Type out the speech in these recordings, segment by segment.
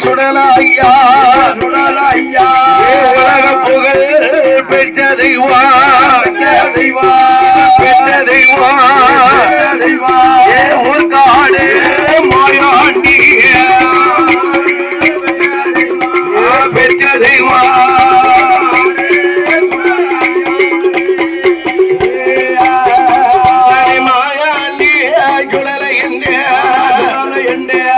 சுடலையா சுடலையா உலக புகழ் பெற்ற தெய்வா தெய்வா பெற்ற தெய்வா தெய்வா ஏ ஊர்காடு மாயாண்டி பெற்ற தெய்வா மாயாண்டி சுடலை என்று சுடலை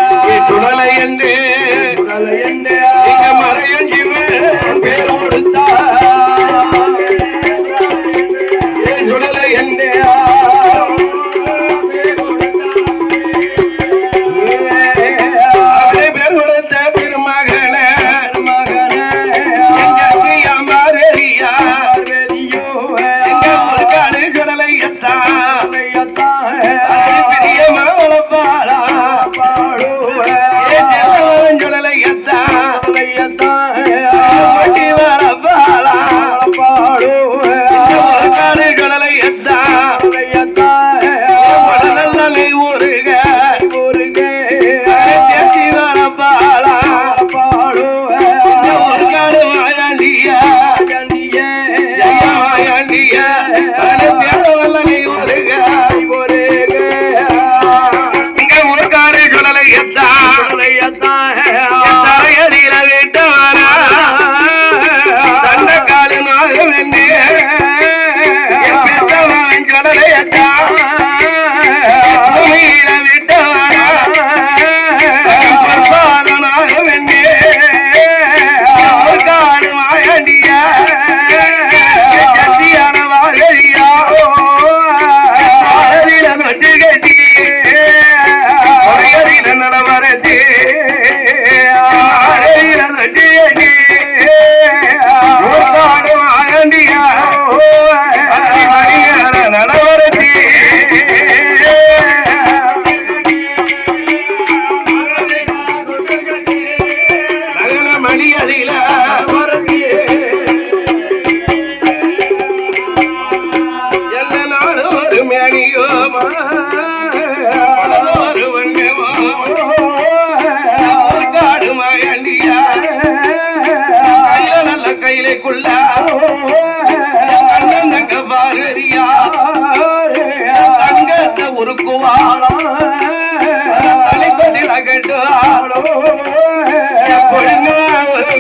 பெரிய மனவளப்பாளா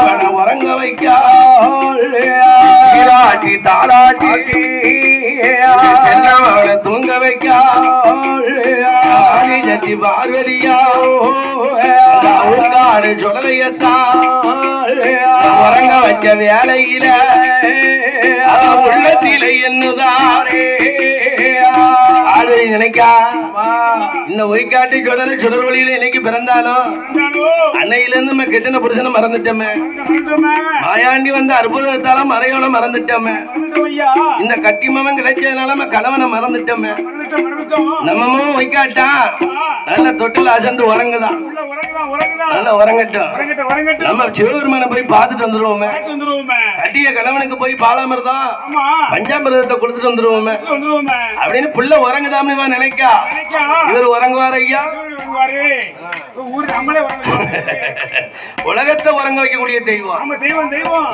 காடு மாயண்டிக்கு அவ பொழுங்கடில மகனுக்கு புது தொட்டிலா ஏதங்க நலஞ்சலையத்தா அஞ்சாலி பாரதியா பாராட்டி தாளாட்டி. மகன உறங்க வைக்கா தாளாட்டி செல்லவனை தூங்க வைக்கா ஜத்தி பார்வதியா உட்காடு சுடலையத்தா உறங்க வச்ச வேலையில. உள்ளத்தில என்னதாரே. ஆடு நினைக்கா இந்த ஒய்காட்டு சுடல சுடர் வழியில இன்னைக்கு பிறந்தாலும்? அன்னையில இருந்து நம்ம கெட்டின புருஷனை மறந்துட்டோமே. மாயாண்டி வந்த அற்புதத்தால மறையோன மறந்துட்டோமே. இந்த கட்டிமவன் கிடைச்சதுனால நம்ம கணவனை மறந்துட்டோமே. நம்மமும் ஒய்காட்டா நல்ல தொட்டில் அசந்து உறங்குதான். நல்லா உறங்கட்டும். நம்ம சிவபெருமானை போய் பார்த்துட்டு வந்துருவோமே. கட்டிய கணவனுக்கு போய் பாலாமிர்தம் பஞ்சாமிர்தத்தை கொடுத்துட்டு வந்துருவோமே. அப்படின்னு புள்ள உறங்குதாம்னு நினைக்கா. இவர் உறங்குவார் ஐயா? உலகத்தை உறங்க வைக்கக்கூடிய தெய்வம்.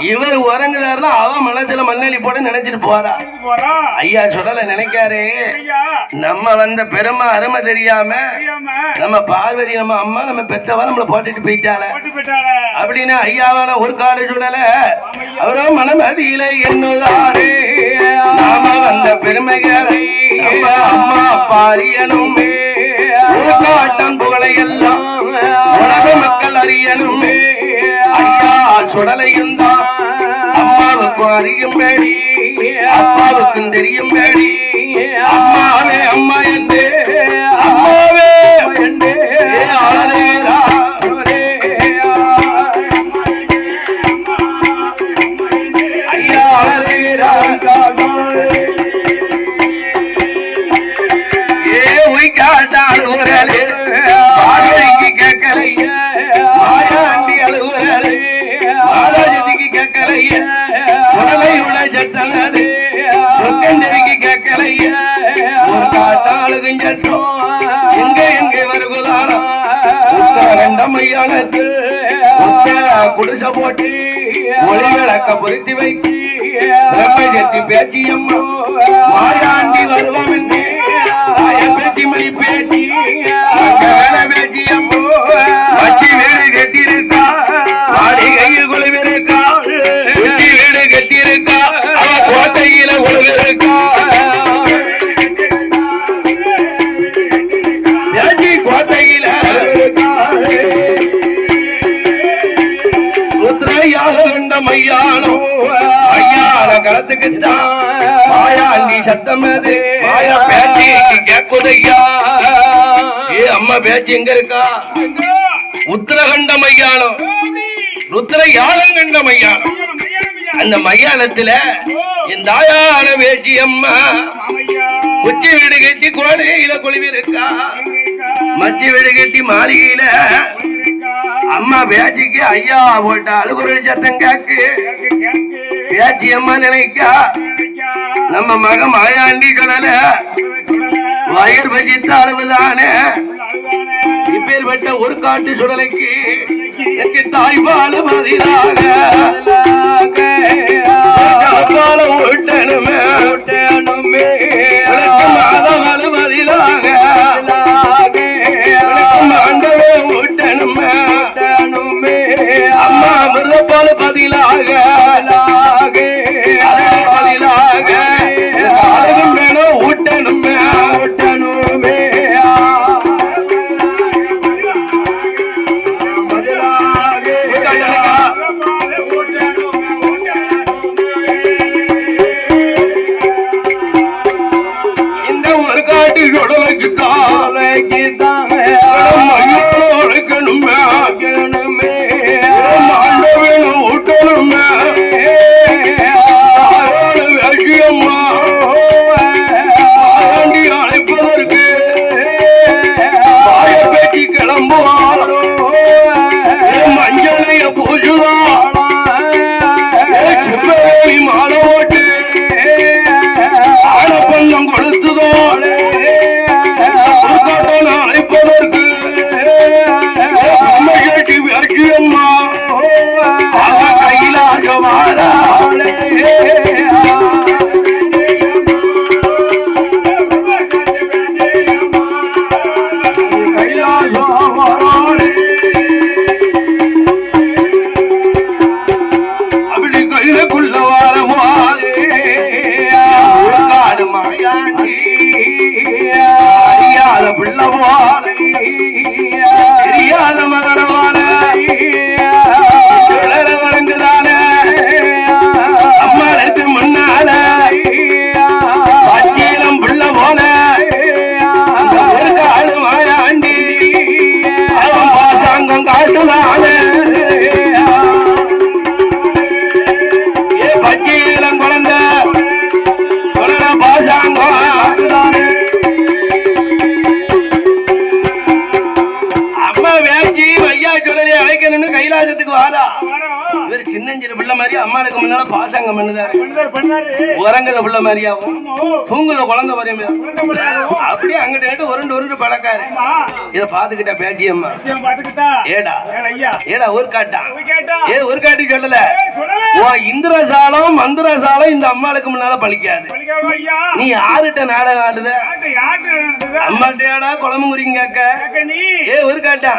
இவர் உறங்குதாருன்னா அவன் மனசுல மண்ணெளி போட நினைச்சிட்டு போறா. ஐயா சுடல நினைக்காரு நம்ம வந்த பெருமை அருமை தெரியாம நம்ம பார்வதி நம்ம அம்மா நம்ம பெத்தவ நம்மள போட்டுட்டு போயிட்டால அப்படின்னு ஐயாவான ஒரு காடு சுடல. அவரோ மனமதியில என்னதாரு நாம வந்த பெருமைகளை அம்மா பாரியனும் சுடலையும் தான் அம்மாவுக்கு அறியும்படி அம்மாவுக்கும் தெரியும்படி. அம்மாவே அம்மா என்றே. அம்மாவே. என்றே. அழகேரா ஐயா அழகேரா குடிசை போட்டு ஒளி விளக்க பொருத்தி வைத்து பிரம்மஜத்தி பேச்சியம்மா. மாயாண்டி வருவம் என்று பேட்டி மணி பேட்டி களத்துக்குத்தான் மாயாண்டி சத்தம் அது மாயா பேச்சு கேக்குதையா? ஏ அம்மா பேச்சு எங்க இருக்கா? உத்தரகண்ட மையானம் ருத்ர மையானம் அந்த மையானத்துல இந்த ஆயான பேச்சு அம்மா உச்சி வீடு கட்டி கோடையில குழுவி இருக்கா மச்சி வீடு கட்டி மாளிகையில அம்மா பேச்சுக்கு ஐயா போட்ட அழுகுறடி சத்தம் கேக்கு. பேச்சு அம்மா நினைக்கா. நம்ம மக மாயாண்டி கடல வயர் பஜித்த அளவுதானே? இப்பேற்பட்ட ஒரு காட்டு சுடலைக்கு எனக்கு தாய்பால ஓட்டணுமே ஓட்டணுமே சுடலைக்கு உறங்குத பிள்ளை மாதிரியாவும் தூங்குத குழந்தை மாதிரியும் அப்படியே அங்கிட்ட இங்கிட்டு உருண்டு உருண்டு பழக்காரு இதை பாத்துக்கிட்ட பேச்சி அம்மா ஏடா. ஏடா ஒரு காட்டா. ஏ ஒரு காட்டி சொல்லல. இந்திரசாலம் மந்திரசாலம் இந்த அம்மாளுக்கு முன்னால பழிக்காது. நீ யாருகிட்ட நாடகம் ஆடுத. அம்மாட்டையாடா முறிங்க கேட்க? ஏ ஒரு காட்டா.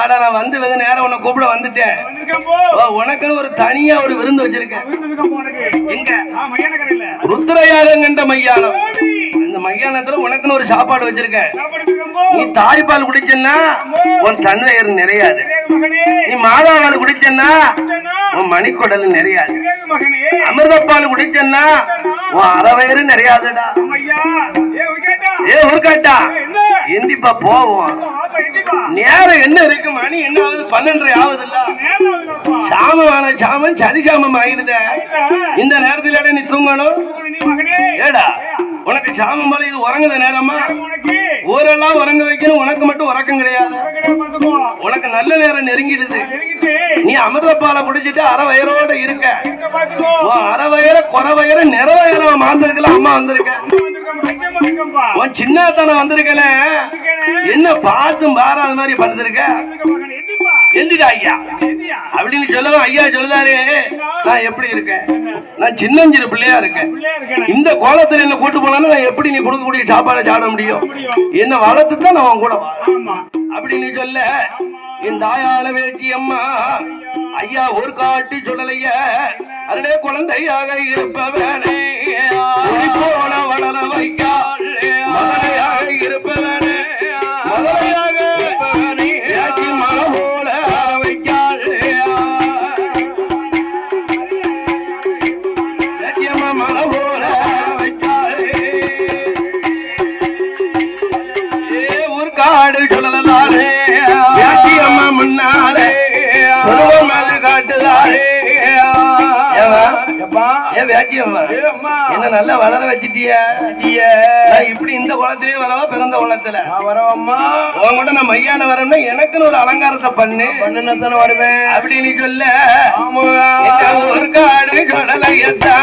ஆடா நான் வந்து வெகு நேரம் உன்னை கூப்பிட வந்துட்டேன். உனக்குன்னு ஒரு தனியா ஒரு விருந்து வச்சிருக்கேன். எங்க? ருத்ரயாகம் கண்ட மையானம். இந்த மையானத்துல உனக்குன்னு ஒரு சாப்பாடு வச்சிருக்கேன். நீ தாய்ப்பால் குடிச்சேன்னா உன் தன்வயர் நிறையாது. நீ மாதாவால் குடிச்சேன்னா உன் மணிக்குடல் நிறையாது. அமிர்தப்பால் குடிச்சேன்னா உன் அறவயிறு நிறையாதுடா. ஏ உருக்காட்டா. எந்திப்பா போவோம். நேரம் என்ன இருக்கு மணி என்ன ஆகுது? பன்னெண்டரை ஆகுதுல்ல? சாமமான சாமன் சதி சாமம் ஆகிடுத இந்த நேரத்துல நீ தூங்கணும். ஏடா உனக்கு சாமம் போல இது உறங்குத நேரமா? ஊரெல்லாம் உறங்க வைக்கணும். உனக்கு மட்டும் உறக்கம் கிடையாது. உனக்கு நல்ல நேரம் நெருங்கிடுது. நீ அமிர்தப்பாலை குடிச்சிட்டு அரை வயரோட இருக்க. அரை வயர குறை வயர நிற வயர மாந்ததுக்குலாம் அம்மா வந்திருக்க. உன் சின்னத்தனம் வந்திருக்கல என்ன பார்த்தும் பாராத மாதிரி படுத்திருக்க? எதிரி ஐயா? அப்படின்னு சொல்லவும் ஐயா சொல்லுதாரு. நான் எப்படி இருக்கேன்? நான் சின்னஞ்சிறு பிள்ளையா இருக்கேன். இந்த கோலத்துல என்ன கூட்டு போனா நான் எப்படி நீ கொடுக்கக்கூடிய சாப்பாடை சாப்பிட முடியும்? என்ன வளர்த்து தான் நான் உன் கூட. அப்படின்னு சொல்ல என் தாயால வேட்டி அம்மா ஐயா ஒரு காட்டு சொல்லலைய அருடே குழந்தையாக இருப்பவனே. போல வளர வைக்கால் இருப்பவனே. மகனையாக இருப்பவனே மனம் போல வைக்கால் மனம் ஏன் வேட்டி அம்மா என்ன நல்லா வளர வச்சிட்டிய? இப்படி இந்த குளத்திலே வரவா பிறந்த குளத்துல? வரவம்மா. உன் கூட நான் மையான வரணும்னா எனக்குன்னு ஒரு அலங்காரத்தை பண்ணு. பண்ணுனத்தானே வருவேன். அப்படின்னு சொல்ல. எங்க ஊர்காடு சொல்லலையத்தான்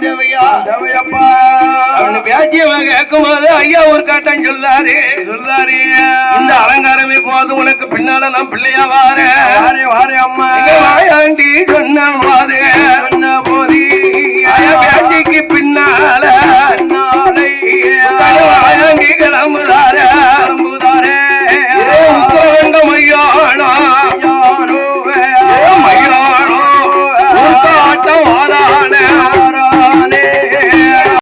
தேவையா தேவையப்பா அவனு கேட்கும் போது ஐயா ஒரு காட்டம் சொல்லாரு சொல்லாரு இந்த அலங்காரமே போதும் உனக்கு பின்னால நான் பிள்ளையா வாரே வாரே அம்மா. வாயாண்டி சொன்ன போது சொன்ன